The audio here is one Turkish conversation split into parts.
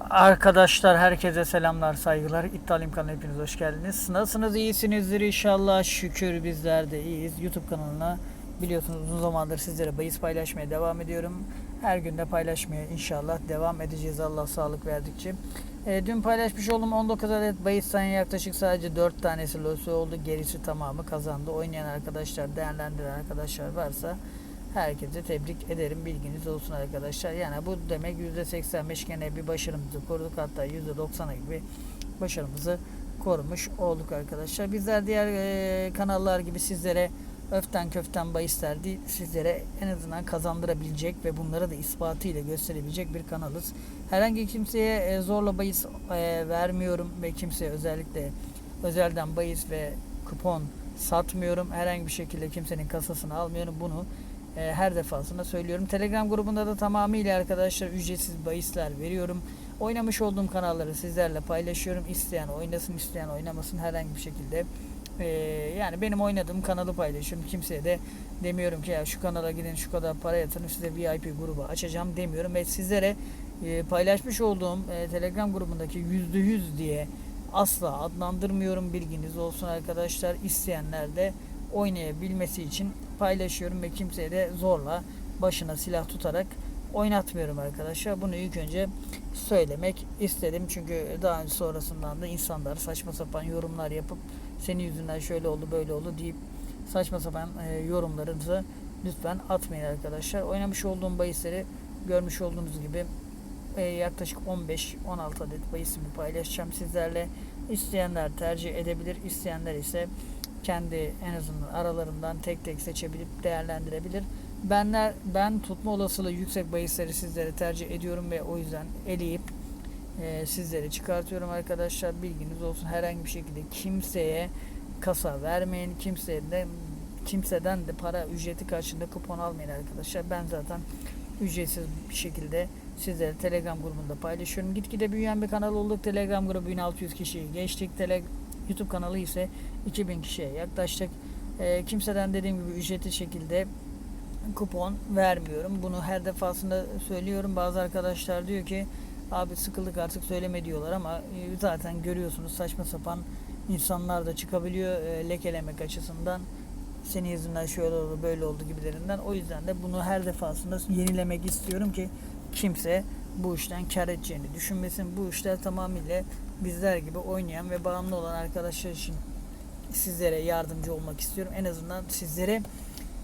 Arkadaşlar herkese selamlar saygılar. İddia imkanı hepiniz hoş geldiniz. Nasılsınız iyisinizdir inşallah şükür bizler de iyiyiz. YouTube kanalına biliyorsunuz uzun zamandır sizlere bahis paylaşmaya devam ediyorum. Her gün de paylaşmaya inşallah devam edeceğiz Allah sağlık verdikçe. E, dün paylaşmış olduğum 19 adet bahisten yaklaşık sadece 4 tanesi losu oldu. Gerisi tamamı kazandı. Oynayan arkadaşlar, değerlendiren arkadaşlar varsa Herkese tebrik ederim. Bilginiz olsun arkadaşlar. Yani bu demek %85 gene bir başarımızı koruduk. Hatta %90'a gibi başarımızı korumuş olduk arkadaşlar. Bizler diğer e, kanallar gibi sizlere öften köften bahisler değil, sizlere en azından kazandırabilecek ve bunları da ispatıyla gösterebilecek bir kanalız. Herhangi kimseye e, zorla bahis e, vermiyorum ve kimseye özellikle özelden bahis ve kupon satmıyorum. Herhangi bir şekilde kimsenin kasasını almıyorum. Bunu e, her defasında söylüyorum. Telegram grubunda da tamamıyla arkadaşlar ücretsiz bahisler veriyorum. Oynamış olduğum kanalları sizlerle paylaşıyorum. İsteyen oynasın, isteyen oynamasın herhangi bir şekilde. e, yani benim oynadığım kanalı paylaşıyorum. Kimseye de demiyorum ki ya şu kanala gidin şu kadar para yatırın size VIP grubu açacağım demiyorum. Ve sizlere e, paylaşmış olduğum e, Telegram grubundaki %100 diye asla adlandırmıyorum. Bilginiz olsun arkadaşlar. İsteyenler de oynayabilmesi için paylaşıyorum ve kimseye de zorla başına silah tutarak oynatmıyorum arkadaşlar. Bunu ilk önce söylemek istedim. Çünkü daha önce sonrasından da insanlar saçma sapan yorumlar yapıp senin yüzünden şöyle oldu böyle oldu deyip saçma sapan e, yorumlarınızı lütfen atmayın arkadaşlar. Oynamış olduğum bahisleri görmüş olduğunuz gibi e, yaklaşık 15-16 adet bahisimi paylaşacağım sizlerle. İsteyenler tercih edebilir, isteyenler ise kendi en azından aralarından tek tek seçebilip değerlendirebilir. Benler ben tutma olasılığı yüksek bahisleri sizlere tercih ediyorum ve o yüzden eleyip e, sizlere çıkartıyorum arkadaşlar. Bilginiz olsun. Herhangi bir şekilde kimseye kasa vermeyin. Kimseye de kimseden de para ücreti karşılığında kupon almayın arkadaşlar. Ben zaten ücretsiz bir şekilde sizlere Telegram grubunda paylaşıyorum. Gitgide büyüyen bir kanal olduk. Telegram grubu 1600 kişiyi geçtik. Tele YouTube kanalı ise 2000 kişiye yaklaştık. E, kimseden dediğim gibi ücretli şekilde kupon vermiyorum. Bunu her defasında söylüyorum. Bazı arkadaşlar diyor ki abi sıkıldık artık söyleme diyorlar ama e, zaten görüyorsunuz saçma sapan insanlar da çıkabiliyor e, lekelemek açısından. Senin yüzünden şöyle oldu böyle oldu gibilerinden. O yüzden de bunu her defasında yenilemek istiyorum ki kimse bu işten kar edeceğini düşünmesin. Bu işler tamamıyla bizler gibi oynayan ve bağımlı olan arkadaşlar için sizlere yardımcı olmak istiyorum. En azından sizlere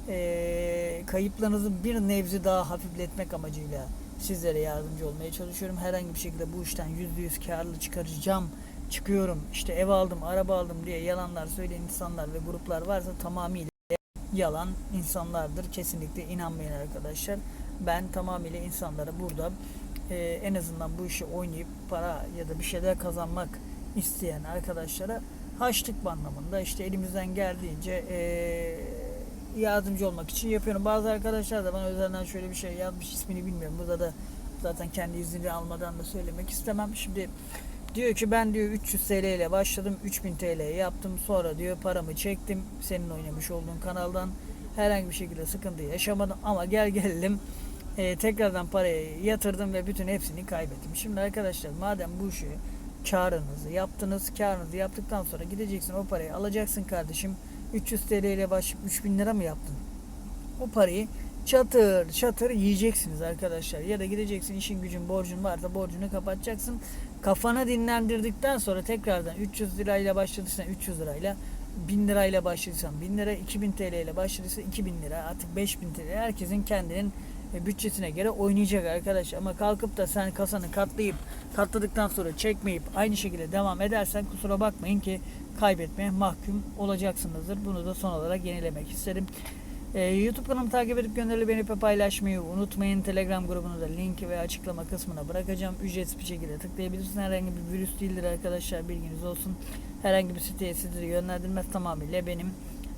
eee kayıplarınızı bir nebze daha hafifletmek amacıyla sizlere yardımcı olmaya çalışıyorum. Herhangi bir şekilde bu işten %100 karlı çıkaracağım, çıkıyorum, işte ev aldım, araba aldım diye yalanlar söyleyen insanlar ve gruplar varsa tamamıyla yalan insanlardır. Kesinlikle inanmayın arkadaşlar. Ben tamamıyla insanlara burada e, en azından bu işi oynayıp para ya da bir şeyler kazanmak isteyen arkadaşlara haçlık anlamında işte elimizden geldiğince e, yardımcı olmak için yapıyorum. Bazı arkadaşlar da bana özelden şöyle bir şey yazmış ismini bilmiyorum. Burada da zaten kendi iznini almadan da söylemek istemem. Şimdi diyor ki ben diyor 300 TL ile başladım 3000 TL yaptım sonra diyor paramı çektim senin oynamış olduğun kanaldan herhangi bir şekilde sıkıntı yaşamadım ama gel gelelim e, tekrardan parayı yatırdım ve bütün hepsini kaybettim. Şimdi arkadaşlar madem bu işi karınızı yaptınız, karınızı yaptıktan sonra gideceksin o parayı alacaksın kardeşim. 300 TL ile başlayıp 3000 lira mı yaptın? O parayı çatır çatır yiyeceksiniz arkadaşlar. Ya da gideceksin işin gücün borcun varsa borcunu kapatacaksın. Kafanı dinlendirdikten sonra tekrardan 300 lirayla başladıysan 300 lirayla 1000 lirayla başladıysan 1000 lira 2000 TL ile başladıysa 2000 lira artık 5000 TL herkesin kendinin e, bütçesine göre oynayacak arkadaş ama kalkıp da sen kasanı katlayıp katladıktan sonra çekmeyip aynı şekilde devam edersen kusura bakmayın ki kaybetmeye mahkum olacaksınızdır. Bunu da son olarak yenilemek isterim. Ee, YouTube kanalımı takip edip gönderili beğenip paylaşmayı unutmayın. Telegram grubunu da linki ve açıklama kısmına bırakacağım. Ücretsiz bir şekilde tıklayabilirsiniz. Herhangi bir virüs değildir arkadaşlar bilginiz olsun. Herhangi bir siteye sizleri yönlendirmez tamamıyla benim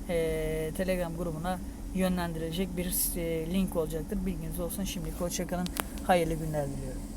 ee, Telegram grubuna yönlendirecek bir e, link olacaktır. Bilginiz olsun. Şimdilik hoşçakalın. Hayırlı günler diliyorum.